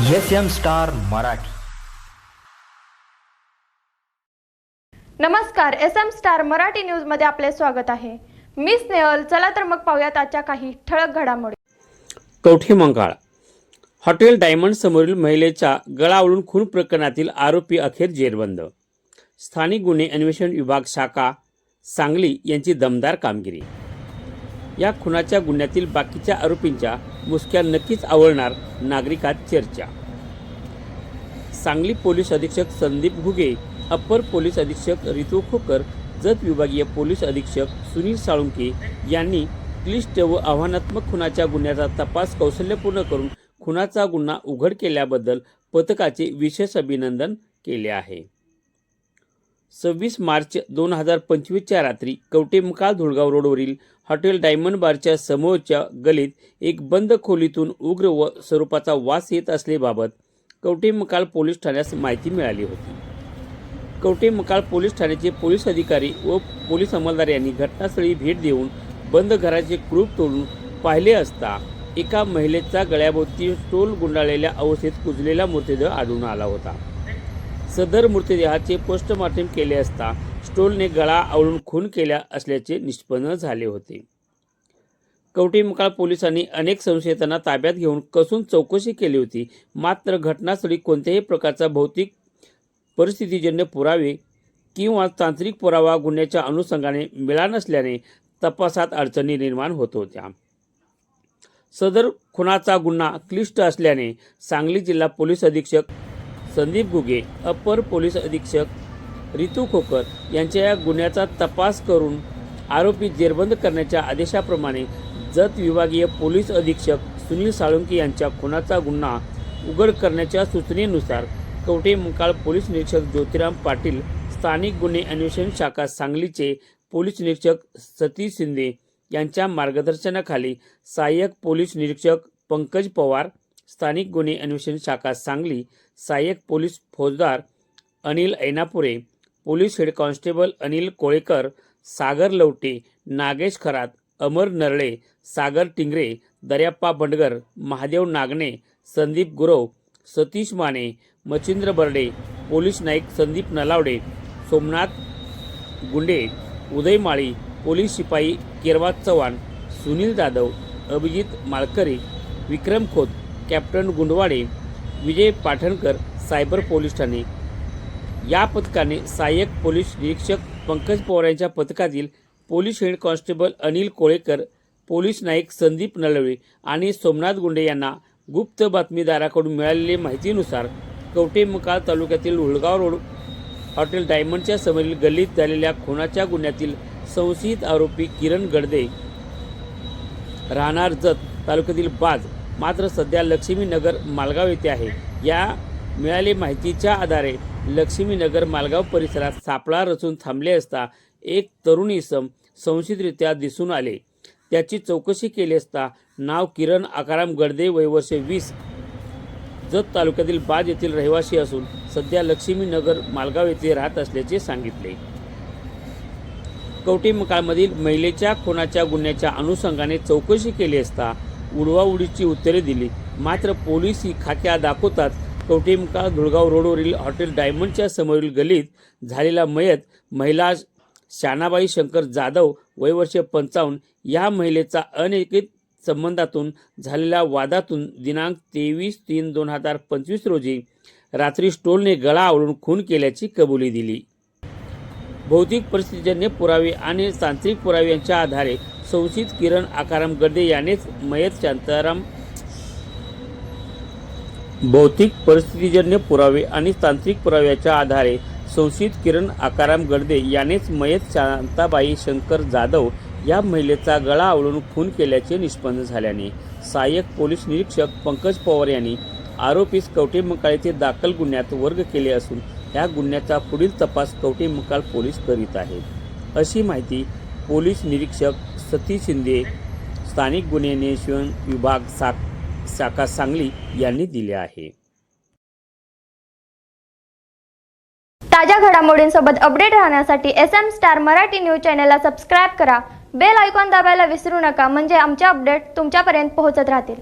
S M star Marathi नमस्कार S M star Marathi न्यूजमध्ये आपले स्वागत आहे. मी स्नेहल चला तर मग पाहूयात आजच्या काही ठळक घडामोडी. कवठे मंकाळ हॉटेल डायमंड समोरील महिलेचा गळा आवळून खून प्रकरणातील आरोपी अखेर जेरबंद. स्थानिक गुन्हे अन्वेषण विभाग शाखा सांगली यांची दमदार कामगिरी. या खुनाच्या गुन्ह्यातील बाकीच्या आरोपींच्या मुसक्या नक्कीच आवळणार नागरिकात चर्चा. सांगली पोलीस अधीक्षक संदीप घुगे अप्पर पोलीस अधीक्षक रितू खोकर जत विभागीय पोलीस अधीक्षक सुनील साळुंके यांनी क्लिष्ट व आव्हानात्मक खुनाच्या गुन्ह्याचा तपास कौशल्यपूर्ण करून खुनाचा गुन्हा उघड केल्याबद्दल पथकाचे विशेष अभिनंदन केले आहे. सव्वीस मार्च दोन हजार पंचवीसच्या रात्री कवटेमकाल धुळगाव रोडवरील हॉटेल डायमंड बारच्या समोरच्या गलीत एक बंद खोलीतून उग्र व स्वरूपाचा वास येत असल्याबाबत कवटेमकाळ पोलीस ठाण्यास माहिती मिळाली होती. कवटेमकाळ पोलीस ठाण्याचे पोलीस अधिकारी व पोलीस अंमलदार यांनी घटनास्थळी भेट देऊन बंद घराचे क्रूप तोडून पाहिले असता एका महिलेचा गळ्याभोवती स्टोल गुंडाळलेल्या अवस्थेत कुजलेला मृतदेह आढळून आला होता. सदर मृतदेहाचे पोस्टमॉर्टम केले असता स्टोलने गळा आवळून खून केल्या असल्याचे निष्पन्न झाले होते. कवटेमकाळ पोलिसांनी अनेक संशयितांना ताब्यात घेऊन कसून चौकशी केली होती. मात्र घटनास्थळी कोणत्याही प्रकारचा भौतिक परिस्थितीजन्य पुरावे किंवा तांत्रिक पुरावा गुन्ह्याच्या अनुषंगाने मिळा नसल्याने तपासात अडचणी निर्माण होत होत्या. सदर खुनाचा गुन्हा क्लिष्ट असल्याने सांगली जिल्हा पोलीस अधीक्षक संदीप गुगे अप्पर पोलीस अधीक्षक रितू खोकर यांच्या या गुन्ह्याचा तपास करून आरोपी जेरबंद करण्याच्या आदेशाप्रमाणे जत विभागीय पोलीस अधीक्षक सुनील साळुंके यांच्या खुनाचा गुन्हा उघड करण्याच्या सूचनेनुसार कवटे मुकाळ पोलीस निरीक्षक ज्योतिराम पाटील स्थानिक गुन्हे अन्वेषण शाखा सांगलीचे पोलीस निरीक्षक सतीश शिंदे यांच्या मार्गदर्शनाखाली सहाय्यक पोलीस निरीक्षक पंकज पवार स्थानिक गुन्हे अन्वेषण शाखा सांगली सहाय्यक पोलीस फौजदार Anil Ainapure police head constable Anil Kolekar Sagar Lavate Nagesh Kharat Amar Narale Sagar Tingre Daryappa Bandgar Mahadev Nagane Sandeep Gurav Satish Mane Machhindra Barde police Naik Sandeep Nalawade Somnath Gunde Uday Mali police शिपाई केरवाद Chavan Sunil Jadhav Abhijit Malkari Vikram Khot captain Gundwade Vijay Pathankar cyber police Thane. या पथकाने सहाय्यक police निरीक्षक पंकज पवार यांच्या पथकातील police head constable Anil Kolekar police Naik Sandeep नळवे आणि सोमनाथ गुंडे यांना गुप्त बातमीदाराकडून मिळालेल्या माहितीनुसार कवटेमकाळ तालुक्यातील उळगाव रोड हॉटेल डायमंडच्या समोरील गल्लीत झालेल्या खुनाच्या गुन्ह्यातील संशयित आरोपी किरण गडदे. राहणार जत तालुक्यातील बाज मात्र सध्या लक्ष्मीनगर मालगाव येथे आहे. या मिळाली माहितीच्या आधारे लक्ष्मीनगर मालगाव परिसरात सापळा रचून थांबले असता एक तरुण इसम संशयितरित्या दिसून आले. त्याची चौकशी केली असता नाव किरण आकाराम गडदे वयवर्षे वीस. जत तालुक्यातील बाज येथील रहिवासी असून सध्या लक्ष्मीनगर मालगाव येथे राहत असल्याचे सांगितले. कवटेमकाळमधील महिलेच्या खुनाच्या गुन्ह्याच्या अनुषंगाने चौकशी केली असता उडवाउडीची उत्तरे दिली. मात्र पोलीस ही खाक्या दाखवतात कवटेमकाळ धुळगाव रोडवरील हॉटेल डायमंडच्या समोरील गलीत झालेला मयत महिला शानाबाई शंकर जाधव वयवर्षे पंचावन्न या महिलेचा अनेकित संबंधातून झालेल्या वादातून दिनांक तेवीस तीन दोन हजार पंचवीस रोजी रात्री स्टोलने गळा आवळून खून केल्याची कबुली दिली. भौतिक परिस्थितीजन्य पुरावे आणि तांत्रिक पुरावे यांच्या आधारे संशयित किरण आकाराम गडे यानेच मयत शांताराम भौतिक परिस्थितीजन्य पुरावे आणि तांत्रिक पुराव्याच्या आधारे संशयित किरण आकाराम गडदे यानेच मयत शांताबाई शंकर जाधव या महिलेचा गळा आवळून खून केल्याचे निष्पन्न झाल्याने सहाय्यक पोलीस निरीक्षक पंकज पवार यांनी आरोपीस कवटेमकाळीचे मकाळ येथे दाखल गुन्ह्यात वर्ग केले असून या गुन्ह्याचा पुढील तपास कवठे मकाळ पोलीस करीत आहेत. अशी माहिती पोलीस निरीक्षक सतीश शिंदे स्थानिक गुन्हे अन्वेषण विभाग सा शाखा सांगली यांनी दिले आहे. ताज्या घडामोडींसोबत अपडेट राहण्यासाठी S M star Marathi news चॅनलला सबस्क्राईब करा. बेल आयकॉन दाबायला विसरू नका. म्हणजे आमचे अपडेट तुमच्यापर्यंत पोहोचत राहतील.